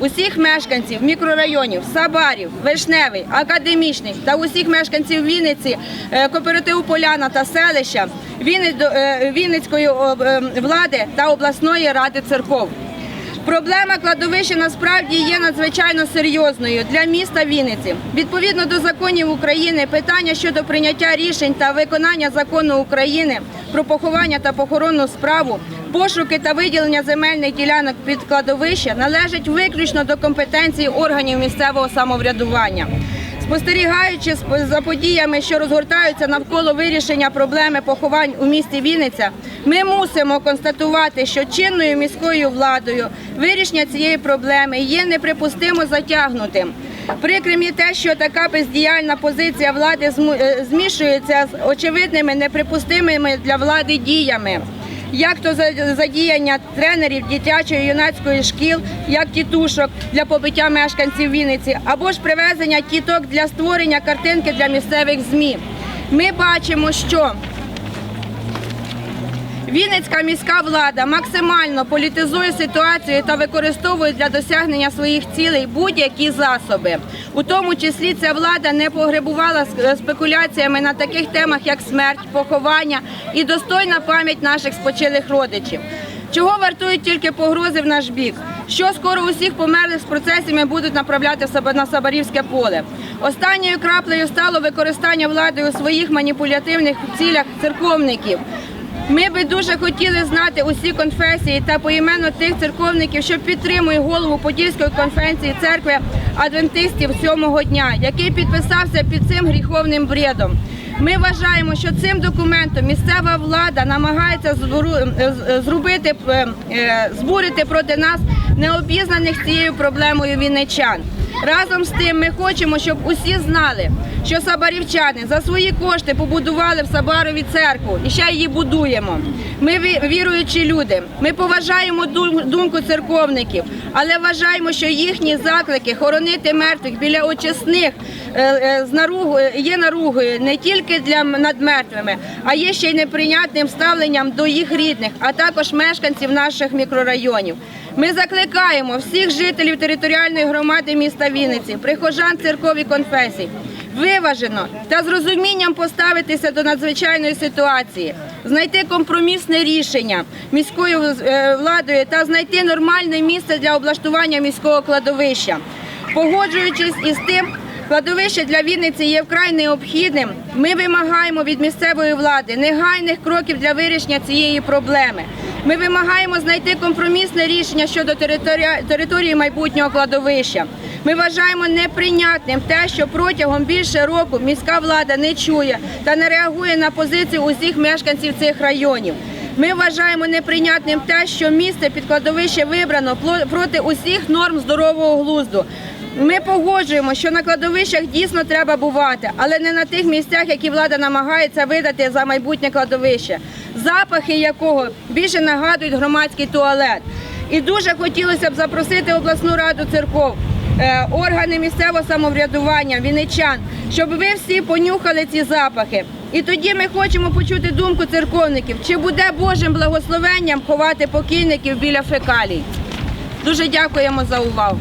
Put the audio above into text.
Усіх мешканців мікрорайонів, Сабарів, Вишневий, Академічний та усіх мешканців Вінниці, е, кооперативу Поляна та селища е, Вінницької е, влади та обласної ради церков. Проблема кладовища насправді є надзвичайно серйозною для міста Вінниці. Відповідно до законів України, питання щодо прийняття рішень та виконання закону України про поховання та похоронну справу, пошуки та виділення земельних ділянок під кладовище належать виключно до компетенції органів місцевого самоврядування. Спостерігаючи за подіями, що розгортаються навколо вирішення проблеми поховань у місті Вінниця, ми мусимо констатувати, що чинною міською владою вирішення цієї проблеми є неприпустимо затягнутим. Прикрим є те, що така бездіяльна позиція влади е, змішується з очевидними неприпустимими для влади діями як то за- задіяння тренерів дитячої юнацької шкіл, як тітушок для побиття мешканців Вінниці, або ж привезення тіток для створення картинки для місцевих ЗМІ. Ми бачимо, що Вінницька міська влада максимально політизує ситуацію та використовує для досягнення своїх цілей будь-які засоби. У тому числі ця влада не погребувала спекуляціями на таких темах, як смерть, поховання і достойна пам'ять наших спочилих родичів. Чого вартують тільки погрози в наш бік? Що скоро усіх померлих з процесами будуть направляти на Сабарівське поле. Останньою краплею стало використання влади у своїх маніпулятивних цілях церковників. Ми би дуже хотіли знати усі конфесії та поіменно тих церковників, що підтримують голову Подільської конференції церкви адвентистів сьомого дня, який підписався під цим гріховним бредом. Ми вважаємо, що цим документом місцева влада намагається збору- е, зробити е, е, збурити проти нас необізнаних цією проблемою вінничан. Разом з тим ми хочемо, щоб усі знали, що сабарівчани за свої кошти побудували в Сабарові церкву і ще її будуємо. Ми віруючі люди. Ми поважаємо думку церковників, але вважаємо, що їхні заклики хоронити мертвих біля очисних е, е, наругою є наругою не тільки для м- над мертвими, а є ще й неприйнятним ставленням до їх рідних, а також мешканців наших мікрорайонів. Ми закликаємо всіх жителів територіальної громади міста Вінниці, прихожан церков і конфесій, виважено та з розумінням поставитися до надзвичайної ситуації, знайти компромісне рішення міською е, владою та знайти нормальне місце для облаштування міського кладовища. Погоджуючись із тим, Кладовище для Вінниці є вкрай необхідним. Ми вимагаємо від місцевої влади негайних кроків для вирішення цієї проблеми. Ми вимагаємо знайти компромісне рішення щодо територія- території майбутнього кладовища. Ми вважаємо неприйнятним те, що протягом більше року міська влада не чує та не реагує на позицію усіх мешканців цих районів. Ми вважаємо неприйнятним те, що місце під кладовище вибрано проти усіх норм здорового глузду. Ми погоджуємо, що на кладовищах дійсно треба бувати, але не на тих місцях, які влада намагається видати за майбутнє кладовище, запахи якого більше нагадують громадський туалет. І дуже хотілося б запросити обласну раду церков, органи місцевого самоврядування, віничан, щоб ви всі понюхали ці запахи. І тоді ми хочемо почути думку церковників, чи буде Божим благословенням ховати покійників біля фекалій. Дуже дякуємо за увагу.